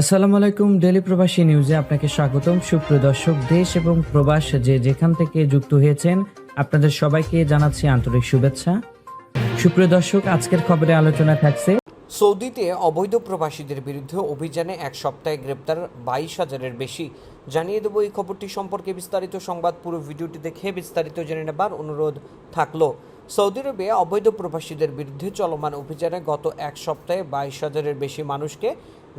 আসসালামু আলাইকুম ডেলি প্রবাসী নিউজে আপনাকে স্বাগতম। সুপ্রিয় দর্শক, দেশ এবং প্রবাস যে যেখান থেকে যুক্ত হয়েছেন, আপনাদের সবাইকে জানাচ্ছি আন্তরিক শুভেচ্ছা। সুপ্রিয় দর্শক, আজকের খবরে আলোচনা থাকছে। সৌদিতে অবৈধ প্রবাসীদের বিরুদ্ধে অভিযানে এক সপ্তাহে গ্রেপ্তার বাইশ হাজারের বেশি। জানিয়ে দেবো এই খবরটি সম্পর্কে বিস্তারিত সংবাদ। পুরো ভিডিওটি দেখে বিস্তারিত জেনে নেবার অনুরোধ থাকল। সৌদি আরবে অবৈধ প্রবাসীদের বিরুদ্ধে চলমান অভিযানে গত এক সপ্তাহে বাইশ হাজারের বেশি মানুষকে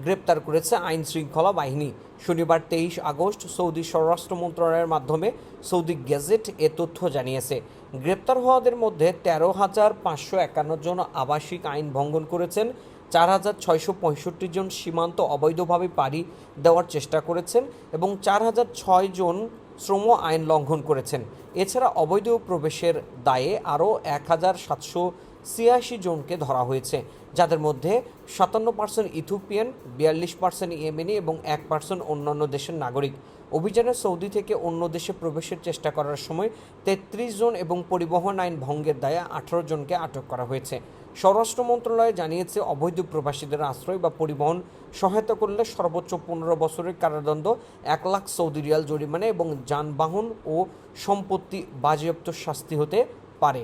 গ্রেপ্তার করেছে আইন শৃঙ্খলা বাহিনী। শনিবার তেইশ আগস্ট সৌদি স্বরাষ্ট্র মন্ত্রণালয়ের মাধ্যমে সৌদি গেজেট এ তথ্য জানিয়েছে। গ্রেপ্তার হওয়াদের মধ্যে তেরো হাজার পাঁচশো একান্ন জন আবাসিক আইন ভঙ্গন করেছেন, চার হাজার ছয়শো পঁয়ষট্টি জন সীমান্ত অবৈধভাবে পাড়ি দেওয়ার চেষ্টা করেছেন এবং চার হাজার ছয় জন শ্রম আইন লঙ্ঘন করেছেন। এছাড়া অবৈধ প্রবেশের দায়ে আরও এক হাজার সাতশো ছিয়াশি জনকে ধরা হয়েছে, যাদের মধ্যে সাতান্ন পার্সেন্ট ইথিওপিয়ান, বিয়াল্লিশ পার্সেন্ট ইয়েমেনি এবং এক পার্সেন্ট অন্যান্য দেশের নাগরিক। অভিযানে সৌদি থেকে অন্য দেশে প্রবেশের চেষ্টা করার সময় তেত্রিশ জন এবং পরিবহন আইন ভঙ্গের দায়ে আঠারো জনকে আটক করা হয়েছে। স্বরাষ্ট্র মন্ত্রণালয় জানিয়েছে, অবৈধ প্রবাসীদের আশ্রয় বা পরিবহন সহায়তা করলে সর্বোচ্চ পনেরো বছরের কারাদণ্ড, এক লাখ সৌদি রিয়াল জরিমানা এবং যানবাহন ও সম্পত্তি বাজেয়াপ্ত শাস্তি হতে পারে।